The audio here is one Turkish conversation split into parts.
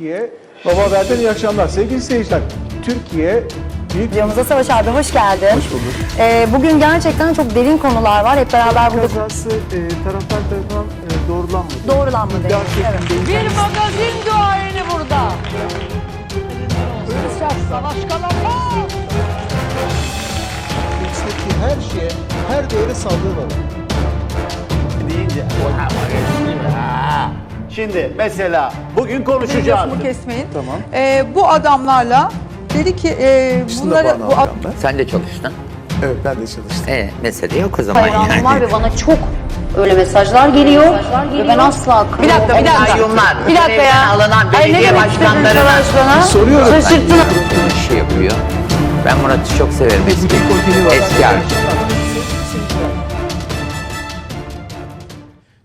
Türkiye Baba Haber'den iyi akşamlar. Sevgili seyirciler, Türkiye büyük Videomuza Savaş abi hoş geldin. Hoş bulduk. Ee, bugün gerçekten çok derin konular var. Hep beraber burada kazası e, taraftar tarafından e, doğrulanmadı. doğrulanma İddia demek. Evet. şeklinde Bir magazin duayeni burada. Savaş Kalafat. içindeki her şeye, her değere saldırı var. deyince Şimdi mesela bugün konuşacağız. Lafımı kesmeyin. Tamam. Ee, bu adamlarla dedi ki e, bunları bu ad- Sen de çalıştın. Evet ben de çalıştım. E mesele yok o zaman hayranım var yani. ve bana çok öyle mesajlar geliyor ve ben asla Bir dakika bir dakika. Kayyumlar, Bir dakika ya. alınan Ay, ne belediye demek istedin başkanlarına Savaş bana? Soruyorum. Şaşırttın. şey yapıyor. Ben Murat'ı çok severim eski. Eski arkadaşım.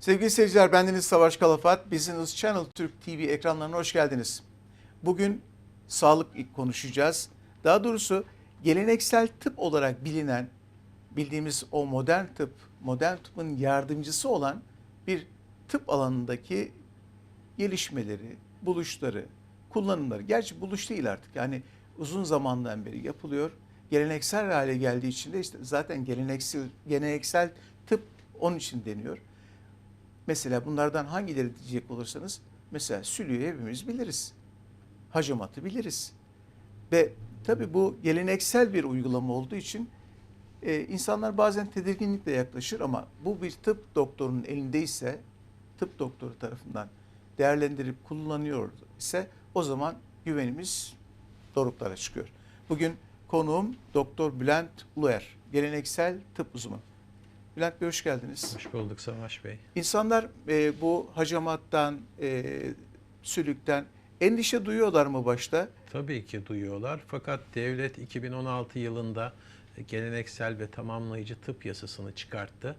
Sevgili seyirciler, bendeniz Savaş Kalafat. Business Channel Türk TV ekranlarına hoş geldiniz. Bugün sağlık konuşacağız. Daha doğrusu geleneksel tıp olarak bilinen, bildiğimiz o modern tıp, modern tıbbın yardımcısı olan bir tıp alanındaki gelişmeleri, buluşları, kullanımları. Gerçi buluş değil artık. Yani uzun zamandan beri yapılıyor. Geleneksel hale geldiği için de işte zaten geleneksel geleneksel tıp onun için deniyor. Mesela bunlardan hangileri diyecek olursanız mesela sülüğü hepimiz biliriz. Hacamatı biliriz. Ve tabii bu geleneksel bir uygulama olduğu için e, insanlar bazen tedirginlikle yaklaşır ama bu bir tıp doktorunun elindeyse, tıp doktoru tarafından değerlendirip kullanıyor ise o zaman güvenimiz doruklara çıkıyor. Bugün konuğum Doktor Bülent Uluer, geleneksel tıp uzmanı. Bülent Bey hoş geldiniz. Hoş bulduk Savaş Bey. İnsanlar e, bu hacamattan, e, sülükten endişe duyuyorlar mı başta? Tabii ki duyuyorlar fakat devlet 2016 yılında geleneksel ve tamamlayıcı tıp yasasını çıkarttı.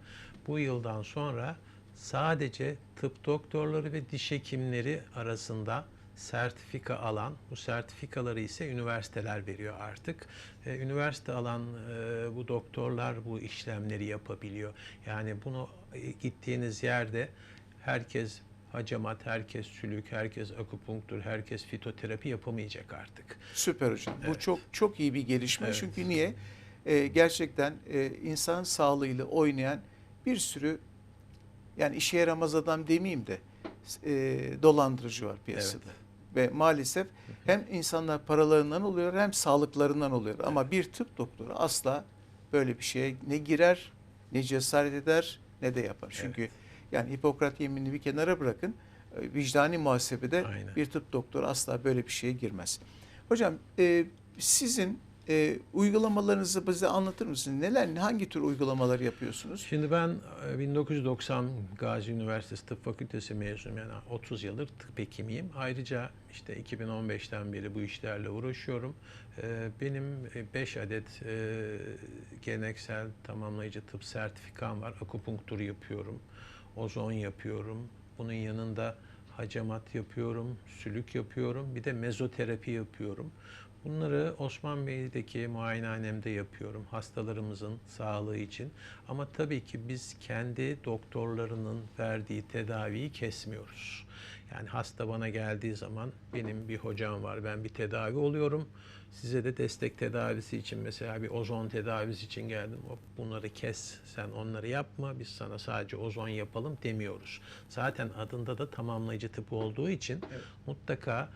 Bu yıldan sonra sadece tıp doktorları ve diş hekimleri arasında sertifika alan, bu sertifikaları ise üniversiteler veriyor artık. Ee, üniversite alan e, bu doktorlar bu işlemleri yapabiliyor. Yani bunu e, gittiğiniz yerde herkes hacamat, herkes sülük, herkes akupunktur, herkes fitoterapi yapamayacak artık. Süper hocam. Bu çok çok iyi bir gelişme. Çünkü niye? E, gerçekten e, insan sağlığıyla oynayan bir sürü yani işe yaramaz adam demeyeyim de e, dolandırıcı var piyasada. Ve maalesef hem insanlar paralarından oluyor hem sağlıklarından oluyor. Ama bir tıp doktoru asla böyle bir şeye ne girer, ne cesaret eder, ne de yapar. Çünkü yani Hipokrat yeminini bir kenara bırakın. e, Vicdani muhasebede Aynen. bir tıp doktoru asla böyle bir şeye girmez. Hocam e, sizin e, uygulamalarınızı bize anlatır mısınız? Neler, hangi tür uygulamalar yapıyorsunuz? Şimdi ben e, 1990 Gazi Üniversitesi Tıp Fakültesi mezunuyum. Yani 30 yıldır tıp hekimiyim. Ayrıca işte 2015'ten beri bu işlerle uğraşıyorum. E, Benim 5 adet e, geleneksel tamamlayıcı tıp sertifikam var. Akupunktur yapıyorum, ozon yapıyorum. Bunun yanında hacamat yapıyorum, sülük yapıyorum, bir de mezoterapi yapıyorum. Bunları Osman Bey'deki muayenehanemde yapıyorum hastalarımızın sağlığı için. Ama tabii ki biz kendi doktorlarının verdiği tedaviyi kesmiyoruz. Yani hasta bana geldiği zaman benim bir hocam var, ben bir tedavi oluyorum. Size de destek tedavisi için mesela bir ozon tedavisi için geldim. Bunları kes, sen onları yapma. Biz sana sadece ozon yapalım demiyoruz. Zaten adında da tamamlayıcı tıp olduğu için mutlaka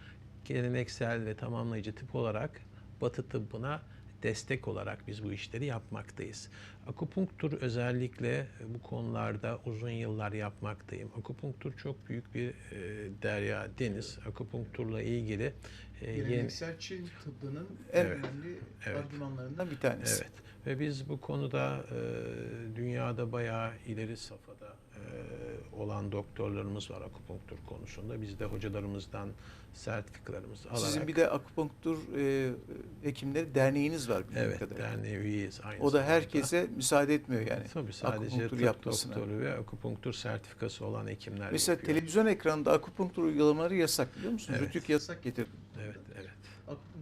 geleneksel ve tamamlayıcı tıp olarak Batı tıbbına destek olarak biz bu işleri yapmaktayız. Akupunktur özellikle bu konularda uzun yıllar yapmaktayım. Akupunktur çok büyük bir e, derya, deniz. Akupunkturla ilgili e, yeni, Çin tıbbının en Evet. önemli Evet. argümanlarından bir tanesi. Evet. Ve biz bu konuda e, dünyada bayağı ileri safhada e, olan doktorlarımız var akupunktur konusunda. Biz de hocalarımızdan sertifikalarımızı alarak Sizin bir de akupunktur e, hekimleri derneğiniz var evet kadarıyla. derneğe üyeyiz aynı O da zamanda. herkese müsaade etmiyor yani. Tabii sadece akupunktur tıp yapmasına. doktoru ve akupunktur sertifikası olan hekimler Mesela yapıyor. televizyon ekranında akupunktur uygulamaları yasak biliyor musunuz? Evet. Rütük yasak getirdi. Evet, evet.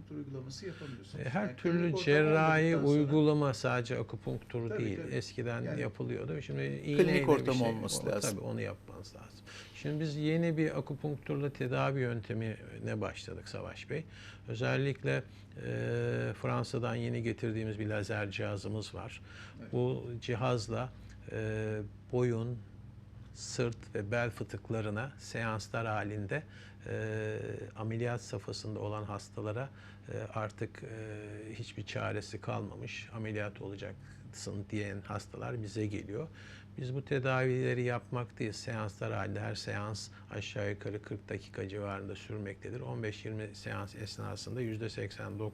Akupunktur uygulaması yapamıyorsunuz. E, Her Yani türlü klinik cerrahi sonra- uygulama sadece akupunktur Tabii, değil. tabii. Eskiden Yani yapılıyordu. Şimdi iğneyle ortamı şey, olması o- lazım. Tabii onu yapmanız lazım. Şimdi biz yeni bir akupunkturla tedavi yöntemine başladık Savaş Bey. Özellikle e, Fransa'dan yeni getirdiğimiz bir lazer cihazımız var. Bu cihazla e, boyun, sırt ve bel fıtıklarına seanslar halinde e, ameliyat safhasında olan hastalara e, artık e, hiçbir çaresi kalmamış ameliyat olacaksın diyen hastalar bize geliyor. Biz bu tedavileri yapmaktayız. Seanslar halinde her seans aşağı yukarı 40 dakika civarında sürmektedir. 15-20 seans esnasında %80-90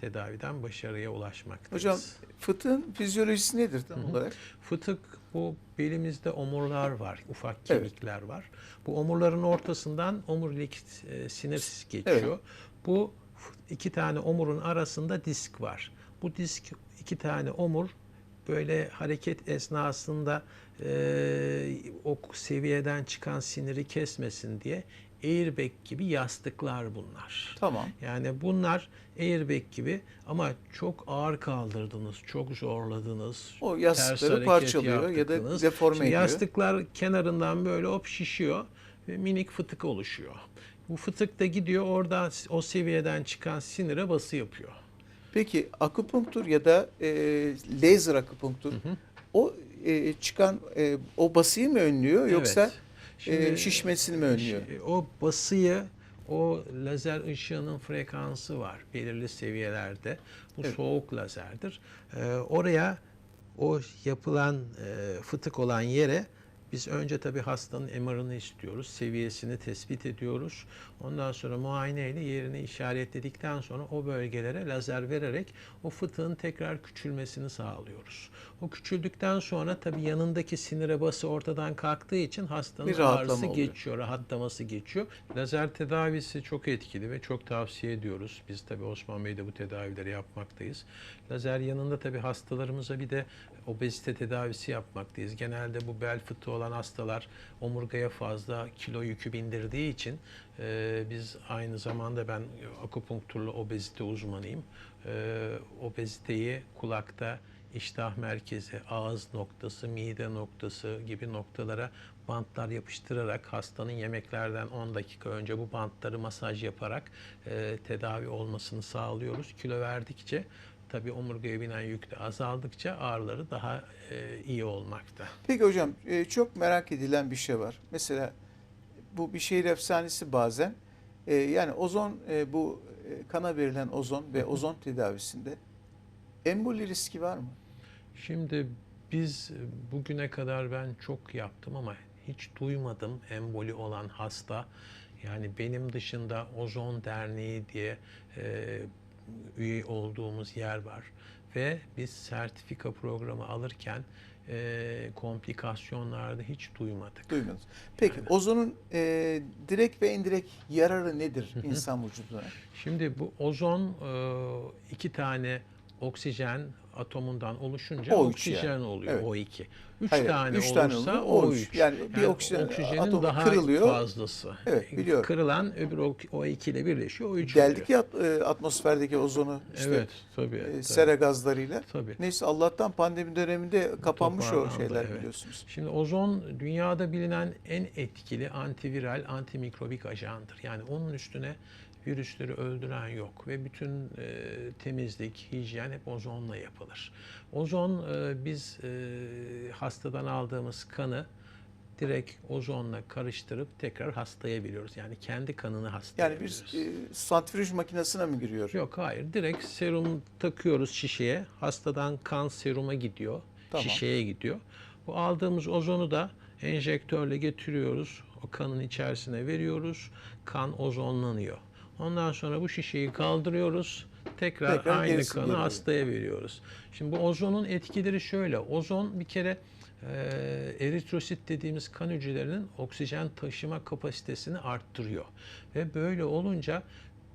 tedaviden başarıya ulaşmaktayız. Hocam fıtığın fizyolojisi nedir tam olarak? Fıtık bu belimizde omurlar var, ufak Evet. kemikler var. Bu omurların ortasından omurilik e, sinir geçiyor. Bu f- iki tane omurun arasında disk var. Bu disk iki tane omur böyle hareket esnasında e, o seviyeden çıkan siniri kesmesin diye airbag gibi yastıklar bunlar. Tamam. Yani bunlar airbag gibi ama çok ağır kaldırdınız, çok zorladınız. O yastıkları parçalıyor ya da yaptınız. deforme Şimdi ediyor. Yastıklar kenarından böyle hop şişiyor ve minik fıtık oluşuyor. Bu fıtık da gidiyor orada o seviyeden çıkan sinire bası yapıyor. Peki akupunktur ya da e, laser akupunktur o e, çıkan e, o basıyı mı önlüyor yoksa Evet. e, Şimdi- şişmesini mi önlüyor? O basıyı o lazer ışığının frekansı var belirli seviyelerde. Bu Evet. soğuk lazerdir. Ee, oraya o yapılan e, fıtık olan yere biz önce tabii hastanın MR'ını istiyoruz. Seviyesini tespit ediyoruz. Ondan sonra muayeneyle yerini işaretledikten sonra o bölgelere lazer vererek o fıtığın tekrar küçülmesini sağlıyoruz. O küçüldükten sonra tabii yanındaki sinire bası ortadan kalktığı için hastanın ağrısı geçiyor, rahatlaması geçiyor. Lazer tedavisi çok etkili ve çok tavsiye ediyoruz. Biz tabii Osman Bey'de bu tedavileri yapmaktayız. Lazer yanında tabii hastalarımıza bir de obezite tedavisi yapmaktayız. Genelde bu bel fıtığı olan hastalar omurgaya fazla kilo yükü bindirdiği için e, biz aynı zamanda ben akupunkturlu obezite uzmanıyım. E, obeziteyi kulakta iştah merkezi, ağız noktası, mide noktası gibi noktalara bantlar yapıştırarak hastanın yemeklerden 10 dakika önce bu bantları masaj yaparak e, tedavi olmasını sağlıyoruz. Kilo verdikçe tabii omurgaya binen yük de azaldıkça ağrıları daha e, iyi olmakta. Peki hocam e, çok merak edilen bir şey var. Mesela bu bir şehir efsanesi bazen. E, yani ozon e, bu e, kana verilen ozon ve ozon tedavisinde emboli riski var mı? Şimdi biz e, bugüne kadar ben çok yaptım ama hiç duymadım emboli olan hasta. Yani benim dışında Ozon Derneği diye e, üye olduğumuz yer var. Ve biz sertifika programı alırken e, komplikasyonlarda hiç duymadık. Duymadınız. Peki Yani. ozonun e, direkt ve indirekt yararı nedir insan vücuduna? Şimdi bu ozon e, iki tane oksijen atomundan oluşunca O oksijen yani. oluyor Evet. o iki. Üç Hayır, tane üç tane olursa olur, o o üç. üç. Yani bir oksijen oksijenin atomu daha kırılıyor. fazlası. Evet, biliyorum. Kırılan öbür o, o iki ile birleşiyor o üç Deldik oluyor. ya e, atmosferdeki ozonu işte Evet tabii. e, tabii. sera gazlarıyla. Tabii. Neyse Allah'tan pandemi döneminde kapanmış o Toparlandı, şeyler evet. biliyorsunuz. Şimdi ozon dünyada bilinen en etkili antiviral, antimikrobik ajandır. Yani onun üstüne virüsleri öldüren yok ve bütün e, temizlik, hijyen hep ozonla yapılır. Ozon e, biz e, hastadan aldığımız kanı direkt ozonla karıştırıp tekrar hastaya veriyoruz. Yani kendi kanını hastaya Yani veriyoruz. e, santrifüj makinesine mi giriyor? Yok hayır. Direkt serum takıyoruz şişeye. Hastadan kan seruma gidiyor. Tamam. Şişeye gidiyor. Bu aldığımız ozonu da enjektörle getiriyoruz. O kanın içerisine veriyoruz. Kan ozonlanıyor. Ondan sonra bu şişeyi kaldırıyoruz. Tekrar, Tekrar aynı kanı geliyor. hastaya veriyoruz. Şimdi bu ozonun etkileri şöyle. Ozon bir kere e, eritrosit dediğimiz kan hücrelerinin oksijen taşıma kapasitesini arttırıyor. Ve böyle olunca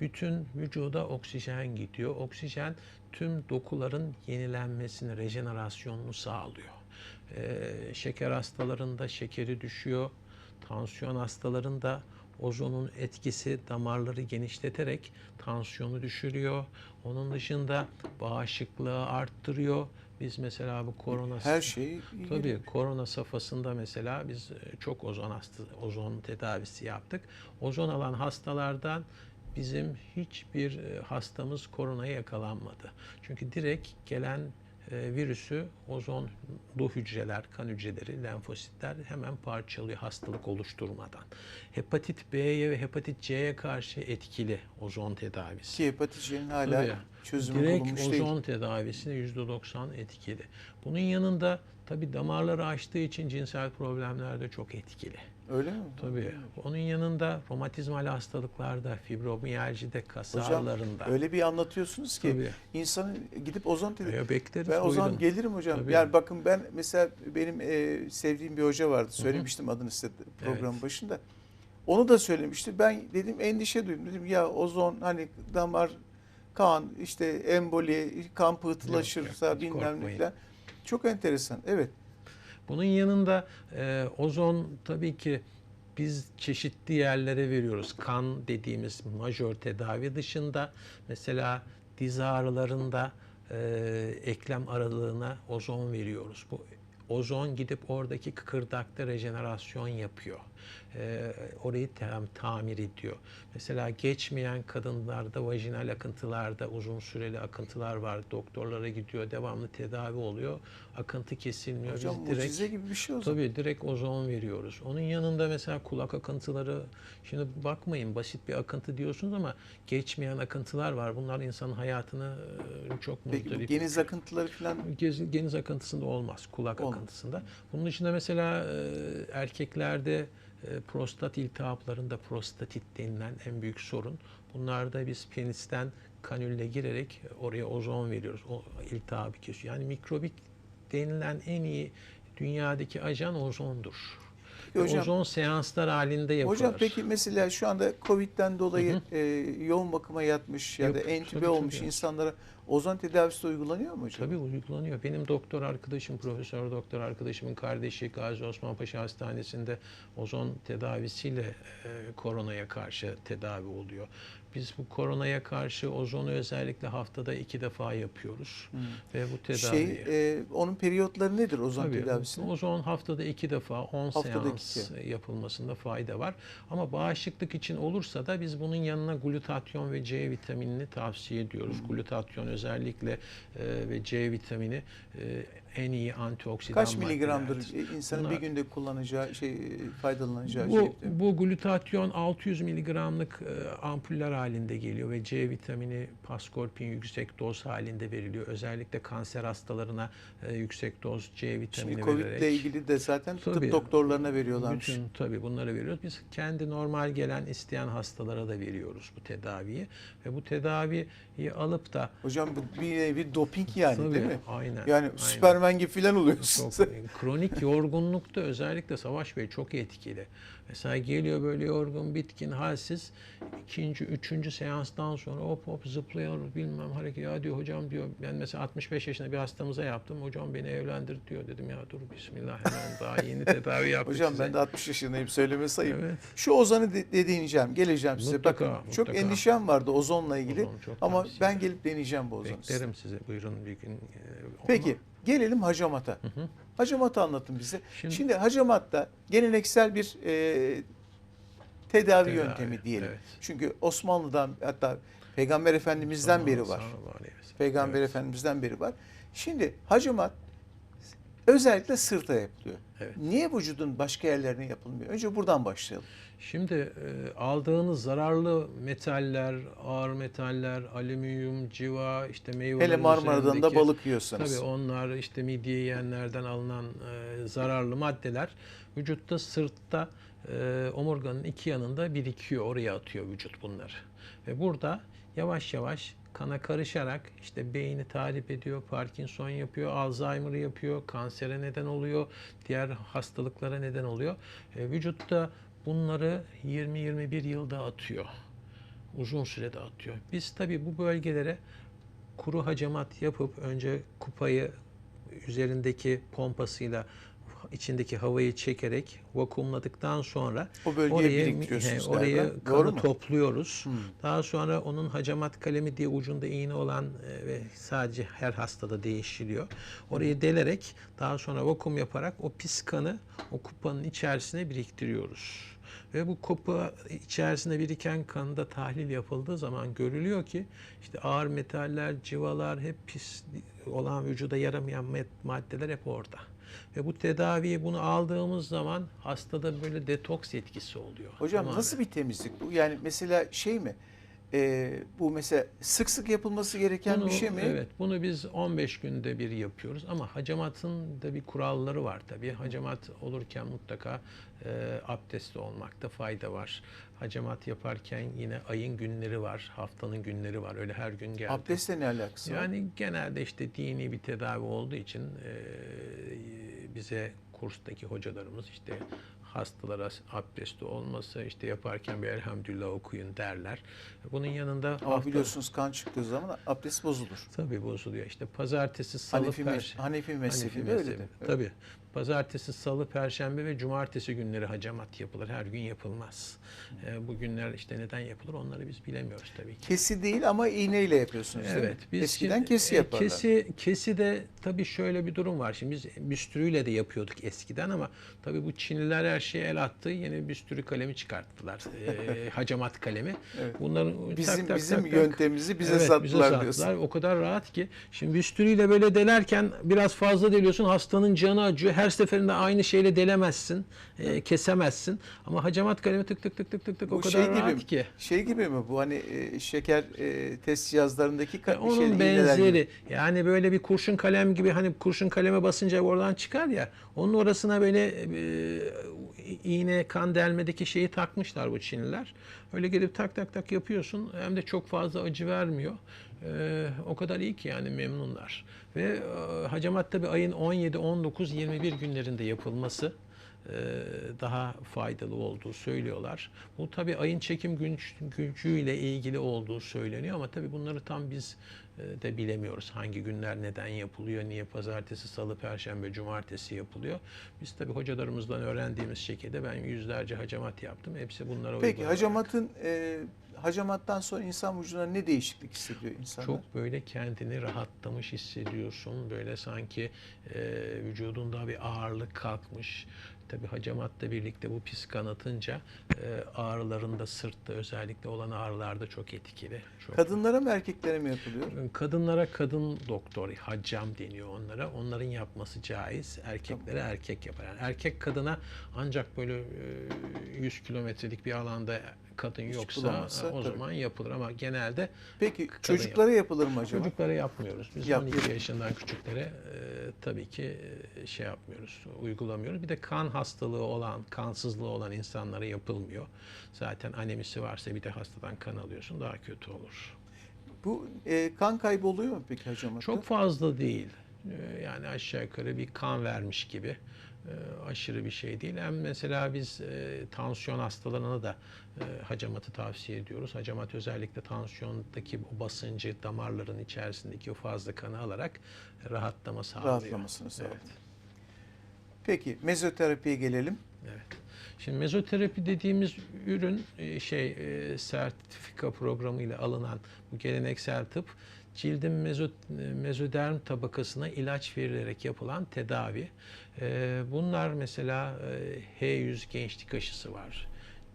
bütün vücuda oksijen gidiyor. Oksijen tüm dokuların yenilenmesini, rejenerasyonunu sağlıyor. Ee, şeker hastalarında şekeri düşüyor. Tansiyon hastalarında ozonun etkisi damarları genişleterek tansiyonu düşürüyor. Onun dışında bağışıklığı arttırıyor. Biz mesela bu korona Her şey Tabii korona safhasında mesela biz e, çok ozon hasta, ozon tedavisi yaptık. Ozon alan hastalardan bizim hiçbir e, hastamız koronaya yakalanmadı. Çünkü direkt gelen virüsü ozonlu hücreler, kan hücreleri, lenfositler hemen parçalıyor hastalık oluşturmadan. Hepatit B'ye ve hepatit C'ye karşı etkili ozon tedavisi. ki hepatit C'nin hala Tabii. çözümü Direkt bulunmuş ozon değil. tedavisine %90 etkili. Bunun yanında tabii damarları açtığı için cinsel problemler de çok etkili. Öyle mi? Tabii. Onun yanında romatizmal hastalıklarda, fibromiyajide, kas Hocam ağrılarında. öyle bir anlatıyorsunuz ki Tabii. insanın gidip ozon tedavisi Ya bekleriz, Ben o zaman buyurun. gelirim hocam. Tabii. Yani bakın ben mesela benim e, sevdiğim bir hoca vardı. Söylemiştim adını size programın Evet. başında. Onu da söylemişti. Ben dedim endişe duydum. Dedim ya ozon hani damar kan işte emboli kan pıhtılaşırsa bilmem ne falan. Çok enteresan. Evet. Bunun yanında e, ozon tabii ki biz çeşitli yerlere veriyoruz. Kan dediğimiz majör tedavi dışında mesela diz ağrılarında e, eklem aralığına ozon veriyoruz. Bu ozon gidip oradaki kıkırdakta rejenerasyon yapıyor. E, orayı tam, tamir ediyor. Mesela geçmeyen kadınlarda vajinal akıntılarda uzun süreli akıntılar var. Doktorlara gidiyor, devamlı tedavi oluyor. Akıntı kesilmiyor. Hocam Biz direkt gibi bir şey o zaman. Tabii direkt ozon veriyoruz. Onun yanında mesela kulak akıntıları, şimdi bakmayın basit bir akıntı diyorsunuz ama geçmeyen akıntılar var. Bunlar insanın hayatını e, çok Peki muzdarip geniz akıntıları falan Gez- geniz akıntısında olmaz, kulak Olmaz. akıntısında. Bunun dışında mesela e, erkeklerde prostat iltihaplarında prostatit denilen en büyük sorun. Bunlarda biz penisten kanülle girerek oraya ozon veriyoruz. O iltihabı kesiyor. Yani mikrobik denilen en iyi dünyadaki ajan ozondur. Ve Hocam- ozon seanslar halinde yapılır. Hocam peki mesela şu anda Covid'den dolayı e, yoğun bakıma yatmış ya da Yok, entübe tabii, olmuş tabii. insanlara ozon tedavisi de uygulanıyor mu hocam? Tabii uygulanıyor. Benim doktor arkadaşım, profesör doktor arkadaşımın kardeşi Gazi Osman Paşa Hastanesi'nde ozon tedavisiyle e, koronaya karşı tedavi oluyor. Biz bu koronaya karşı ozonu özellikle haftada iki defa yapıyoruz. Ve bu tedaviyi... Şey, e, onun periyotları nedir ozon Tabii, tedavisinin? Ozon haftada iki defa 10 Haftada seans iki. yapılmasında fayda var. Ama bağışıklık için olursa da biz bunun yanına glutatyon ve C vitaminini tavsiye ediyoruz. Hmm. Glutatyon özellikle e, ve C vitamini e, en iyi antioksidan Kaç miligramdır maddelerdir. insanın Bunlar- bir günde kullanacağı şey faydalanacağı bu, şey? bu glutatyon 600 miligramlık e, ampuller halinde geliyor ve C vitamini paskorpin yüksek doz halinde veriliyor. Özellikle kanser hastalarına e, yüksek doz C vitamini Şimdi Covid vererek. ile ilgili de zaten Tabii. tıp doktorlarına veriyorlarmış. Bütün tabii bunları veriyoruz. Biz kendi normal gelen isteyen hastalara da veriyoruz bu tedaviyi. Ve bu tedaviyi alıp da Hocam bu bir nevi doping yani Tabii, değil mi? aynen, Yani aynen. Süpermen gibi falan oluyorsun. çok kronik yorgunlukta özellikle Savaş Bey çok etkili. Mesela geliyor böyle yorgun, bitkin, halsiz. ikinci, üçüncü seanstan sonra hop hop zıplıyor bilmem hareket. Ya diyor hocam diyor ben mesela 65 yaşında bir hastamıza yaptım. Hocam beni evlendir diyor. Dedim ya dur bismillah hemen daha yeni tedavi yaptık Hocam size. ben de 60 yaşındayım söyleme sayayım. Evet. Şu ozanı de, de deneyeceğim. Geleceğim size. Mutlaka, Bakın çok mutlaka. endişem vardı ozonla ilgili. Ozon çok ama tavsiye ben ederim. gelip deneyeceğim bu ozonu. Beklerim size buyurun bir gün. Ee, Peki ama- gelelim hacamata. Hacamatı anlatın bize. Şimdi, Şimdi- hacamatta geleneksel bir e, tedavi, Tedavi, yöntemi diyelim. evet. Çünkü Osmanlı'dan hatta Peygamber Efendimiz'den beri var. Peygamber Evet. Efendimiz'den beri var. Şimdi hacamat özellikle sırta yapılıyor. Evet. Niye vücudun başka yerlerine yapılmıyor? Önce buradan başlayalım. Şimdi e, aldığınız zararlı metaller, ağır metaller, alüminyum, civa, işte meyvelerin Hele Marmara'dan da balık yiyorsanız. Tabii onlar işte midye yiyenlerden alınan e, zararlı maddeler vücutta sırtta e, omurganın iki yanında birikiyor. Oraya atıyor vücut bunları. Ve burada yavaş yavaş kana karışarak işte beyni tahrip ediyor, Parkinson yapıyor, Alzheimer yapıyor, kansere neden oluyor, diğer hastalıklara neden oluyor. E, vücutta bunları 20-21 yılda atıyor. Uzun sürede atıyor. Biz tabii bu bölgelere kuru hacamat yapıp önce kupayı üzerindeki pompasıyla içindeki havayı çekerek vakumladıktan sonra O bölgeye orayı, biriktiriyorsunuz he, orayı galiba. kanı Doğru mu? topluyoruz. Daha sonra onun hacamat kalemi diye ucunda iğne olan e, ve sadece her hastada değişiliyor. Orayı delerek daha sonra vakum yaparak o pis kanı o kupanın içerisine biriktiriyoruz. Ve bu kupa içerisinde biriken kanda tahlil yapıldığı zaman görülüyor ki işte ağır metaller, civalar hep pis olan vücuda yaramayan maddeler hep orada. Ve bu tedaviyi bunu aldığımız zaman hastada böyle detoks etkisi oluyor. Hocam Tamamen. nasıl bir temizlik bu? Yani mesela şey mi? Ee, bu mesela sık sık yapılması gereken Bunu- bir şey mi? Evet, bunu biz 15 günde bir yapıyoruz ama hacamatın da bir kuralları var tabii. Hacamat olurken mutlaka e, abdestli olmakta fayda var. Hacamat yaparken yine ayın günleri var, haftanın günleri var. Öyle her gün geldi. Abdestle ne alakası var? Yani genelde işte dini bir tedavi olduğu için e, bize kurstaki hocalarımız işte hastalara abdestli olması işte yaparken bir elhamdülillah okuyun derler. Bunun yanında Ama hafta- biliyorsunuz kan çıktığı zaman abdest bozulur. Tabii bozuluyor. İşte pazartesi, salı, Hanefi, perşembe. Hanefi mezhebi. öyledir. Evet. Tabii. Pazartesi, salı, perşembe ve cumartesi günleri hacamat yapılır. Her gün yapılmaz. Ee, bu günler işte neden yapılır onları biz bilemiyoruz tabii ki. Kesi değil ama iğneyle yapıyorsunuz değil Evet. mi? Biz Eskiden şimdi, kesi e, yaparlar. Kesi, kesi de tabii şöyle bir durum var. Şimdi biz büstürüyle de yapıyorduk eskiden ama tabii bu Çinliler her şeye el attı. Yeni büstürü kalemi çıkarttılar. Ee, hacamat kalemi. Evet. Bunların Bizim tak tak bizim tak- yöntemimizi bize Evet, sattılar bize sattılar. diyorsun. O kadar rahat ki. Şimdi büstürüyle böyle delerken biraz fazla deliyorsun. Hastanın canı acıyor. Her seferinde aynı şeyle delemezsin. e, kesemezsin. Ama hacamat kalemi tık tık tık tık tık tık o kadar şey gibi rahat ki. Şey gibi mi bu hani e, şeker e, test cihazlarındaki ka- E, Onun şey, gibi. benzeri. Yani böyle bir kurşun kalem gibi hani kurşun kaleme basınca oradan çıkar ya. Onun orasına böyle e, iğne kan delmedeki şeyi takmışlar bu Çinliler. Öyle gelip tak tak tak yapıyorsun. Hem de çok fazla acı vermiyor. E, o kadar iyi ki yani memnunlar. Ve e, hacamat tabii ayın 17, 19, 21 günlerinde yapılması e, daha faydalı olduğu söylüyorlar. Bu tabii ayın çekim güç, gücüyle ilgili olduğu söyleniyor ama tabii bunları tam biz e, de bilemiyoruz. Hangi günler neden yapılıyor, niye pazartesi, salı, perşembe, cumartesi yapılıyor. Biz tabii hocalarımızdan öğrendiğimiz şekilde ben yüzlerce hacamat yaptım. Hepsi bunlara Peki hacamatın e, hacamattan sonra insan vücuduna ne değişiklik hissediyor insanlar? Çok böyle kendini rahatlamış hissediyorsun. Böyle sanki e, vücudunda bir ağırlık kalkmış. Tabii hacamatla birlikte bu pis kanatınca e, ağrılarında sırtta özellikle olan ağrılarda çok etkili. Çok Kadınlara mı erkeklere mi yapılıyor? Kadınlara kadın doktor, haccam deniyor onlara. Onların yapması caiz. Erkeklere erkek yapar. Yani erkek kadına ancak böyle e, 100 kilometrelik bir alanda kadın yoksa bulamazsa e, o tabii. zaman yapılır ama genelde Peki çocuklara yapılır mı acaba? Çocuklara yapmıyoruz. Biz Yap- 12 yaşından küçüklere e, tabii ki e, şey yapmıyoruz, uygulamıyoruz. Bir de kan hastalığı olan, kansızlığı olan insanlara yapılmıyor. Zaten anemisi varsa bir de hastadan kan alıyorsun daha kötü olur. Bu e, kan kaybı oluyor mu peki hacamatta? Çok fazla değil. E, Yani aşağı yukarı bir kan vermiş gibi. E, aşırı bir şey değil. Hem mesela biz e, tansiyon hastalarına da e, hacamatı tavsiye ediyoruz. Hacamat özellikle tansiyondaki o basıncı damarların içerisindeki o fazla kanı alarak rahatlama sağlıyor. Rahatlamasını sağlıyor. Evet. Peki mezoterapiye gelelim. Evet. Şimdi mezoterapi dediğimiz ürün e, şey e, sertifika programı ile alınan bu geleneksel tıp cildin mezo, mezoderm tabakasına ilaç verilerek yapılan tedavi. E, Bunlar mesela e, H100 gençlik aşısı var.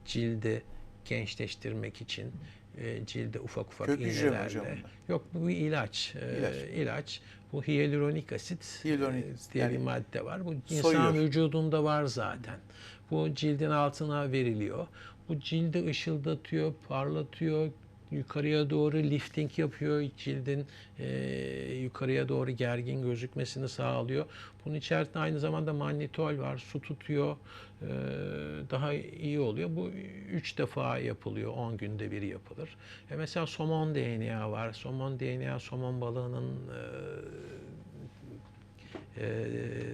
Cildi gençleştirmek için e, cilde ufak ufak Kök iğnelerle. Yok bu bir ilaç. E, İlaç. ilaç. Bu hyaluronik asit Hyaluronik e, asit, diye yani bir madde var. Bu soyuyor. insan vücudunda var zaten. Bu cildin altına veriliyor. Bu cildi ışıldatıyor, parlatıyor, yukarıya doğru lifting yapıyor. Cildin e, yukarıya doğru gergin gözükmesini sağlıyor. Bunun içerisinde aynı zamanda mannitol var, su tutuyor. e, daha iyi oluyor. Bu üç defa yapılıyor, 10 günde bir yapılır. E mesela somon DNA var. Somon DNA, somon balığının e, e,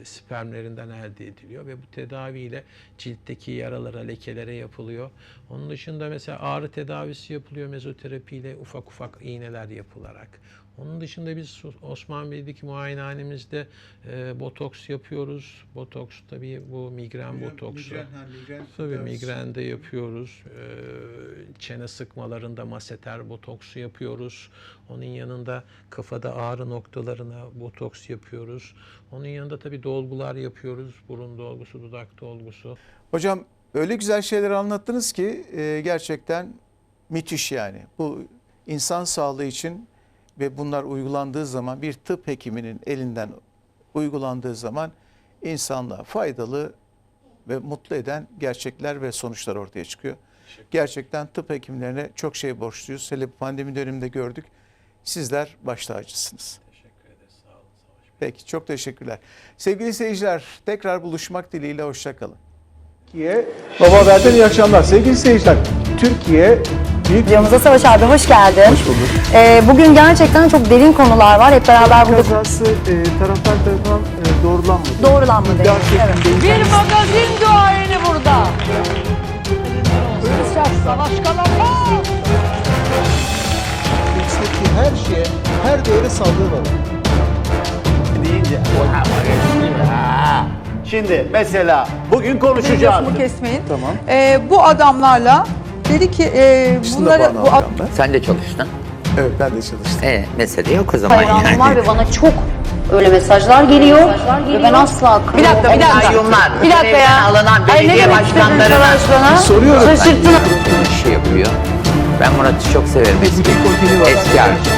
spermlerinden elde ediliyor ve bu tedaviyle ciltteki yaralara, lekelere yapılıyor. Onun dışında mesela ağrı tedavisi yapılıyor mezoterapiyle ufak ufak iğneler yapılarak. Onun dışında biz Osman Bey'deki muayenehanemizde e, botoks yapıyoruz. Botoks tabii bu migren botoksu. Tabii migrende yapıyoruz. Ee, çene sıkmalarında maseter botoksu yapıyoruz. Onun yanında kafada ağrı noktalarına botoks yapıyoruz. Onun yanında tabii dolgular yapıyoruz. Burun dolgusu, dudak dolgusu. Hocam öyle güzel şeyler anlattınız ki e, gerçekten müthiş yani. Bu insan sağlığı için ve bunlar uygulandığı zaman bir tıp hekiminin elinden uygulandığı zaman insanlığa faydalı ve mutlu eden gerçekler ve sonuçlar ortaya çıkıyor. Gerçekten tıp hekimlerine çok şey borçluyuz. Hele pandemi döneminde gördük. Sizler baş tacısınız. Peki çok teşekkürler. Sevgili seyirciler tekrar buluşmak dileğiyle hoşçakalın. Türkiye Baba Haber'den iyi akşamlar. Sevgili seyirciler Türkiye büyük Videomuza Savaş abi hoş geldin. Ee, bugün gerçekten çok derin konular var. Hep beraber burada kazası e, taraftar tarafından e, doğrulanmadı. doğrulanmadı. İddia Evet. Bir magazin duayeni burada. Savaş. Türkiye'deki her şeye, her değere saldırı var. Şimdi mesela bugün konuşacağız. Lafımı kesmeyin. Tamam. Ee, bu adamlarla dedi ki e, bunları bu ad- Sen de çalıştın. Evet ben de çalıştım. E, mesele yok o zaman Hayranım var yani. ve bana çok öyle mesajlar geliyor. Ve ben asla Bir dakika, bir dakika. Kayyumlar, Bir dakika görevden ya. alınan Ay, ne belediye demek istedin başkanlarına Savaş bana? Soruyorum. Şaşırttın. iş yapıyor. Ben Murat'ı çok severim eski. Eski arkadaşım.